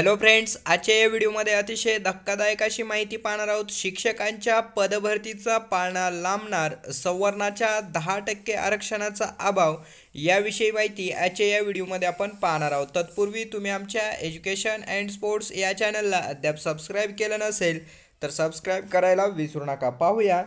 Hello friends आजच्या या व्हिडिओमध्ये अतिशय धक्कादायक अशी माहिती पाहणार आहोत. शिक्षकांच्या पदभरतीचा पाळणा लांबणार संवर्णाच्या दहा टक्के आरक्षणाचा अभाव याविषयी माहिती आजच्या या व्हिडिओमध्ये आपण पाहणार आहोत. तत्पूर्वी तुम्ही आमच्या एज्युकेशन अँड स्पोर्ट्स या चॅनलला अद्याप सबस्क्राईब केलं नसेल तर सबस्क्राईब करायला विसरू नका. पाहूया.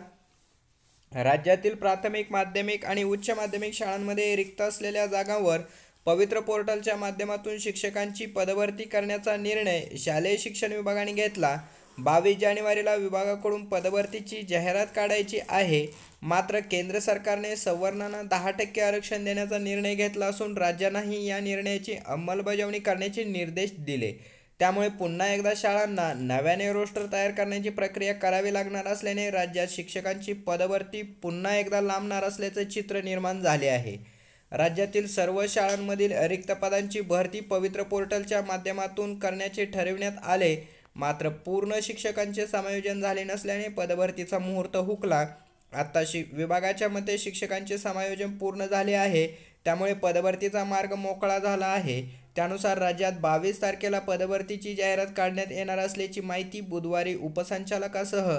राज्यातील प्राथमिक माध्यमिक आणि उच्च माध्यमिक शाळांमध्ये रिक्त असलेल्या जागांवर पवित्र पोर्टलच्या माध्यमातून शिक्षकांची पदभरती करण्याचा निर्णय शालेय शिक्षण विभागाने घेतला. बावीस जानेवारीला विभागाकडून पदभरतीची जाहिरात काढायची आहे. मात्र केंद्र सरकारने सवर्णांना दहा टक्के आरक्षण देण्याचा निर्णय घेतला असून राज्यांनाही या निर्णयाची अंमलबजावणी करण्याचे निर्देश दिले. त्यामुळे पुन्हा एकदा शाळांना नव्याने रोस्टर तयार करण्याची प्रक्रिया करावी लागणार असल्याने राज्यात शिक्षकांची पदभरती पुन्हा एकदा लांबणार असल्याचे चित्र निर्माण झाले आहे. राज्यातील सर्व शाळांमधील रिक्त पदांची भरती पवित्र पोर्टलच्या माध्यमातून करण्याचे ठरविण्यात आले. मात्र पूर्ण शिक्षकांचे समायोजन झाले नसल्याने पदभरतीचा मुहूर्त हुकला. आता शि विभागाच्या मते शिक्षकांचे समायोजन पूर्ण झाले आहे. त्यामुळे पदभरतीचा मार्ग मोकळा झाला आहे. त्यानुसार राज्यात बावीस तारखेला पदभरतीची जाहिरात काढण्यात येणार असल्याची माहिती बुधवारी उपसंचालकासह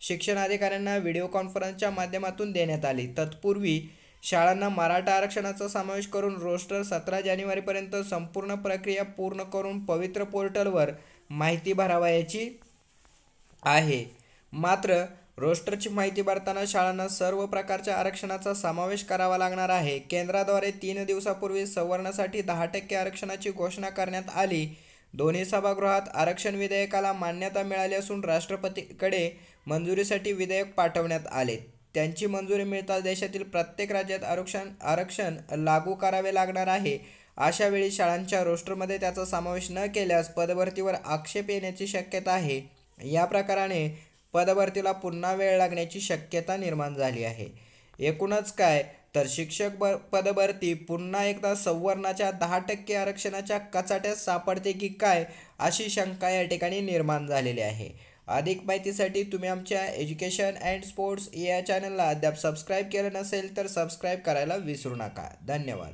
शिक्षण अधिकाऱ्यांना व्हिडिओ कॉन्फरन्सच्या माध्यमातून देण्यात आली. तत्पूर्वी शाळांना मराठा आरक्षणाचा समावेश करून रोस्टर सतरा जानेवारीपर्यंत संपूर्ण प्रक्रिया पूर्ण करून पवित्र पोर्टलवर माहिती भरावयाची आहे. मात्र रोस्टरची माहिती भरताना शाळांना सर्व प्रकारच्या आरक्षणाचा समावेश करावा लागणार आहे. केंद्राद्वारे तीन दिवसापूर्वी सवर्णासाठी दहा टक्के आरक्षणाची घोषणा करण्यात आली. दोन्ही सभागृहात आरक्षण विधेयकाला मान्यता मिळाली असून राष्ट्रपतीकडे मंजुरीसाठी विधेयक पाठवण्यात आले. त्यांची मंजुरी मिळताच देशातील प्रत्येक राज्यात आरक्षण आरक्षण लागू करावे लागणार आहे. अशा वेळी शाळांच्या रोस्टरमध्ये त्याचा समावेश न केल्यास पदभरतीवर आक्षेप येण्याची शक्यता आहे. या प्रकाराने पदभरतीला पुन्हा वेळ लागण्याची शक्यता निर्माण झाली आहे. एकूणच काय तर शिक्षक ब पदभरती पुन्हा एकदा संवर्णाच्या दहा टक्के आरक्षणाच्या कचाट्यात सापडते की काय अशी शंका या ठिकाणी निर्माण झालेली आहे. अधिक माहितीसाठी तुम्ही आमच्या एज्युकेशन अँड स्पोर्ट्स या चॅनलला अद्याप सबस्क्राईब केलं नसेल तर सबस्क्राईब करायला विसरू नका. धन्यवाद.